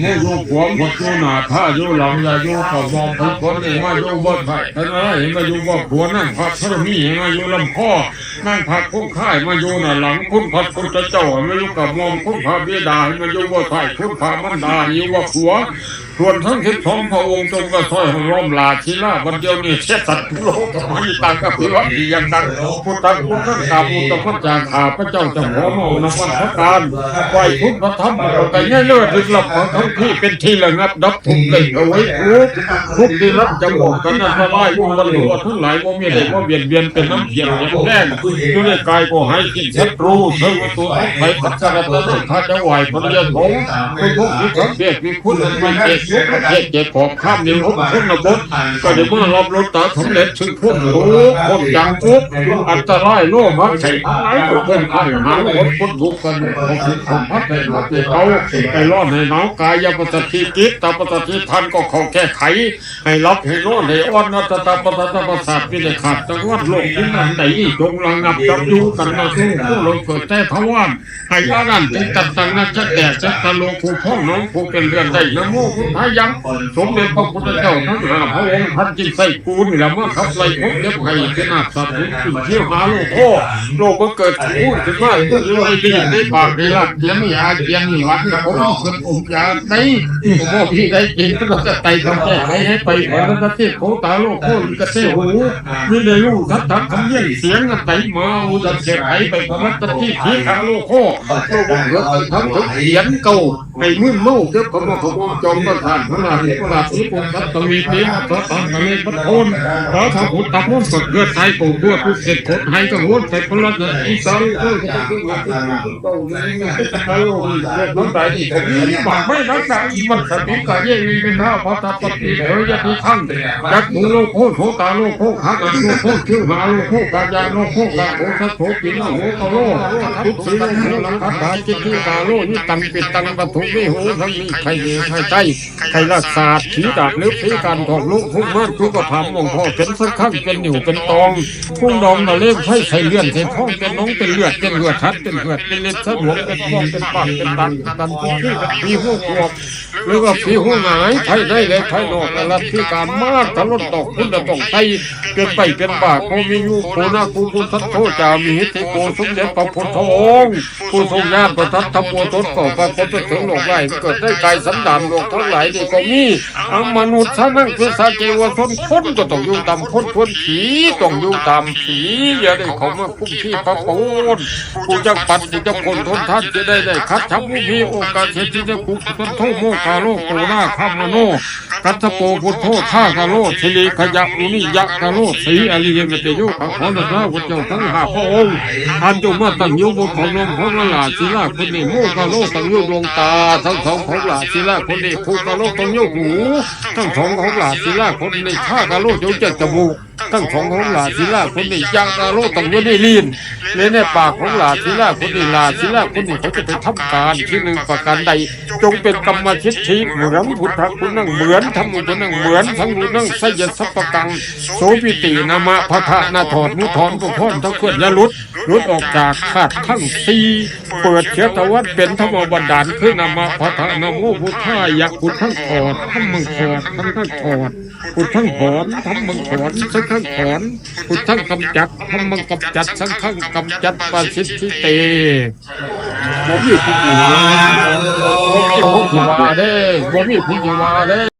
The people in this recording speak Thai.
โมโยขวางพดโยหนาผ้าโยหลังยาโยขอบมองทุกคนเองมาโยบดไผ่ท่านอะไรมาโยบดหัวนั่งพักพระมีมาโยลำพ่อนั่งพักคุ้มค่ายมาโยหน้าหลังคุณพัดคุณจะเจ้ามาโยกับมองคุณพาเบียดามาโยบดไผ่คุณพามันดาโยว่าผัว ส่วนทั้งสิบสองพระองค์จงกระซอยของร่มลาชิลาวันเดียวนี้เช็ดสัตว์โลกมันต่างกับพิวัตดีอย่างดังพุทธังพุทธังกาบุตรพระจางขาพระเจ้าจะหัวโมนวันพระการไหวพุทธธรรมเราแต่เนี่ยเลือดลึกลับของทั้งที่เป็นที่ระงับดับทุกข์ได้เอาไว้ทุกทุกที่รับจะบอกกันนั้นละลายวงวันหลวงทั้งหลายว่ามีเด็กว่าเบียดเบียนเป็นน้ำเพียงย่างแน่นอยู่ในกายก็หายสิ้นศัตรูเสมตัวไปปัจจารตะข้าจะไหวพระเยซูเป็นพวกที่สังเกตมีคุณมีเจ็บยุประเทศเจ็บขอบข้ามนิ้วของคนระบบก็เดี๋ยวเมื่อรอบรถตาสำเร็จซึ่งพวกรู้คนอย่างปุ๊บอันตรายโลมักใส่ไอ้ตัวเป็นข้าหาคนคนทุกข์กันของทุกข์ของพัดในหลักเขาไปรอดในหนาวกายปฏิทิกิจตาปฏิทิพันก็เขาแก้ไข ให้รับให้รอดให้อ่อนนัตตาปฏิตาประสาทวิเลขาดจังหวัดโลกที่นั้นไหนจงระงับจับอยู่กันมาสู้ผู้ลงเกิดแต่ทวารให้อานันติตัดตังนัจะแตกจัตโลงผู้พ่องน้องผู้เป็นเรือนได้นะโมพายังสมเด็จพระพุทธเจ้าทั้งห้ายพระองค์ท่านจิตใส่กูนี่แหละเมื่อขับไล่พบเด็บให้เป็นอาสัตว์เที่ยวหาโลกโอ้โลกก็เกิดพูดขึ้นมาเรื่องอะไรที่ได้ปากได้ละเขียนยาเขียนนี่วัดกับผมขึ้นองค์ยาได้ผมบอกพี่ได้กินก็จะไต่ทำแก้ไขให้ไปขอแล้วก็เที่ยวโคตาโลกโคตรกระเที่หูนี่ได้ลูกทัดทัดคำเยี่ยงเสียงกันไต่มาอุจจะไขไปพระรัตที่ที่ขาโลกโคโลกเกิดทั้งทุกเขียนเก่าให้มึนเมาเจ้าพระมขมจอมประธานพระราชพระราชนิพนธ์ทัตวีเทมาพระตังทะเลพระโทนพระพรตะพุทธมนต์สดเกิดไทยปู่ทั่วทุกเศษขดให้กังวลใส่พระราชอิสระเออก็ต้องมาเก่าเลยะน้องใจที่ผมนี่บอกไม่รักษาอีมันสติกาเยี่ยมีข้าวพระตัปฏิเถยะที่ขั้นจักษ์มูโลโคโทตาโลโคหักโลโคชื่อหาโลโคกายาโลโคกาโคสัตโถกินโลโคโลทุกสิ่งโลลังคัตตาจิตที่กาโลนี่ตังปิดตังปทุวิโหทั้งนี้ใครมีใครใจใครรักษาผีดาบหรือผีการของลูกผู้มากผู้กระทำมองพ่อเป็นสักข้างเป็นหนิวเป็นตองผู้ดองนาเล่มไผ่ใส่เลื่อนใส่ท้องเป็นน้องเป็นเลือดเป็นเลือดทัดเป็นเลือดเป็นเล็ดสะดวกเป็นฟองเป็นปากเป็นตันตันผู้ที่ผีหัวขวบหรือว่าผีหัวหงายไผ่ได้เลยไผ่นอกและรัฐที่การมากทะลุตกขึ้นจะต้องไตเกินไปเป็นบาปโควิยูโคนาคูคุทัตโตจามีหิโกสมเด็จพระพุทธองค์ผู้ทรงญาณประทับธรรมโมทศก่อปรากฏถึงโลกไร้เกิดได้กายสันดานโลกทั้งหลายนี่ก็มีอัมนุษย์ท่านั่งคือสาเจวชนคนก็ต้องอยู่ตามคนคนผีต้องอยู่ตามผีอย่าได้เขามาคุ้มที่พระปูนผู้จักปัดผู้จักคนทนท่านจะได้ได้คัดชับผู้มีโอกาสเสียที่จะคุกทนโทโมกาโลโกนาคามโน กัตโปพุทโธข้ากาโลสิริขยะอุนิยะกาโลสีอริยเมตโยขังขอนะพระพุทเจ้าทั้งห้าพระองค์ท่านจงมาตั้งโยู่บนของลมของละลาศิลาคนนี้โมกาโลตั้งโยดวงตา ทั้งสองของหลาศิลาคนนี้ภูกาโลตั้งโยหู ทั้งสองของหลาศิลาคนนี้ข้ากาโลจงจะจมูก ทั้งสองของหลาศิลาคนนี้ยางกาโลตั้งอยู่ในลิ้นและในปากของหลาศิลาคนนี้หลาศิลาคนนี้เขาจะไปทำการที่หนึ่งประการใด จงเป็นกรรมชิตชีเหมือนพุทธคุณนั่งเหมือนธรรมุคุณนั่งเหมือนทั้งมุนั่งไสยสัพพกังโสปิตินามะพะทะนาถอดมุทอนกุพรทั้งเคลื่อนยะลุดลุดออกจากขาดทั้งสีเปิดเชื้อตะวันเป็นธรรมบันดาลคือนามะพะทะนาโมพุทธายะพุทธังถอดทั้งมังถอดทั้งทั้งถอดพุทธังถอนทั้งมังถอนทั้งทั้งถอนพุทธังกำจัดทั้งมังกำจัดทั้งขั้งกำจัดปาสิทธิเตบ่มีผู้อยู่บ่มีผู้อยู่ว่าเด้บ่มีผู้อยู่ว่าเด้